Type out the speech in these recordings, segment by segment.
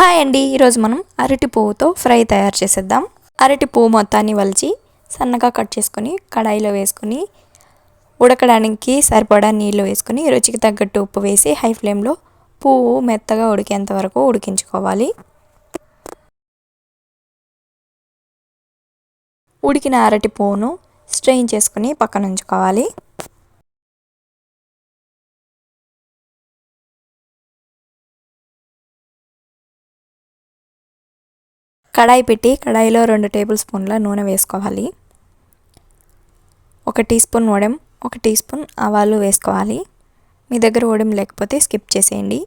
Hi అండి ఈరోజు మనం అరటి పువ్వుతో ఫ్రై తయారు చేసేద్దాం. అరటి పువ్వు మొత్తాన్ని వలిచి సన్నగా కట్ చేసుకొని కడాయిలో వేసుకొని ఉడకడానికి సరిపడా నీళ్ళు వేసుకొని రుచికి తగ్గట్టు ఉప్పు వేసి హై ఫ్లేమ్లో పువ్వు మెత్తగా ఉడికేంత వరకు ఉడికించుకోవాలి. ఉడికిన అరటి పువ్వును స్ట్రెయిన్ చేసుకుని పక్కన ఉంచుకోవాలి. కడాయి పెట్టి కడాయిలో రెండు టేబుల్ స్పూన్ల నూనె వేసుకోవాలి. ఒక టీ స్పూన్ వడెం ఒక టీ స్పూన్ ఆవాలు వేసుకోవాలి. మీ దగ్గర వడెం లేకపోతే స్కిప్ చేసేయండి.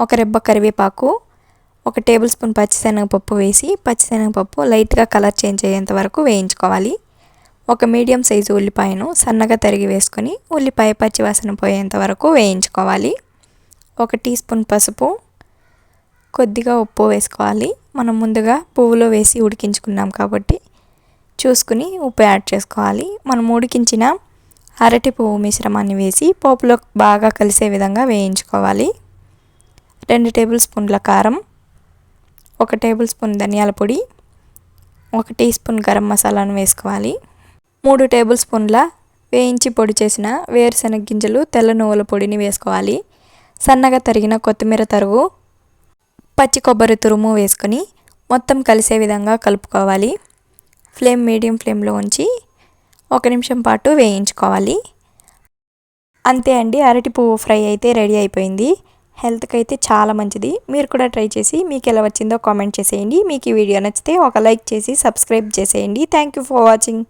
ఒక రెబ్బ కరివేపాకు ఒక టేబుల్ స్పూన్ పచ్చిశనగపప్పు వేసి పచ్చిశనగపప్పు లైట్గా కలర్ చేంజ్ అయ్యేంత వరకు వేయించుకోవాలి. ఒక మీడియం సైజు ఉల్లిపాయను సన్నగా తరిగి వేసుకొని ఉల్లిపాయ పచ్చివాసన పోయేంత వరకు వేయించుకోవాలి. ఒక టీ స్పూన్ పసుపు కొద్దిగా ఉప్పు వేసుకోవాలి. మనం ముందుగా పువ్వులో వేసి ఉడికించుకున్నాం కాబట్టి చూసుకుని ఉప్పు యాడ్ చేసుకోవాలి. మనం ఉడికించిన అరటి పువ్వు మిశ్రమాన్ని వేసి పోపులో బాగా కలిసే విధంగా వేయించుకోవాలి. రెండు టేబుల్ స్పూన్ల కారం ఒక టేబుల్ స్పూన్ ధనియాల పొడి ఒక టీ స్పూన్ గరం మసాలాను వేసుకోవాలి. మూడు టేబుల్ స్పూన్ల వేయించి పొడి చేసిన వేరుశనగ గింజలు తెల్ల నువ్వుల పొడిని వేసుకోవాలి. సన్నగా తరిగిన కొత్తిమీర తరుగు పచ్చి కొబ్బరి తురుము వేసుకొని మొత్తం కలిసే విధంగా కలుపుకోవాలి. ఫ్లేమ్ మీడియం ఫ్లేమ్లో ఉంచి ఒక నిమిషం పాటు వేయించుకోవాలి. అంతే అండి అరటి పువ్వు ఫ్రై అయితే రెడీ అయిపోయింది. హెల్త్కి అయితే చాలా మంచిది. మీరు కూడా ట్రై చేసి మీకు ఎలా వచ్చిందో కామెంట్ చేసేయండి. మీకు ఈ వీడియో నచ్చితే ఒక లైక్ చేసి సబ్స్క్రైబ్ చేసేయండి. Thank you for watching.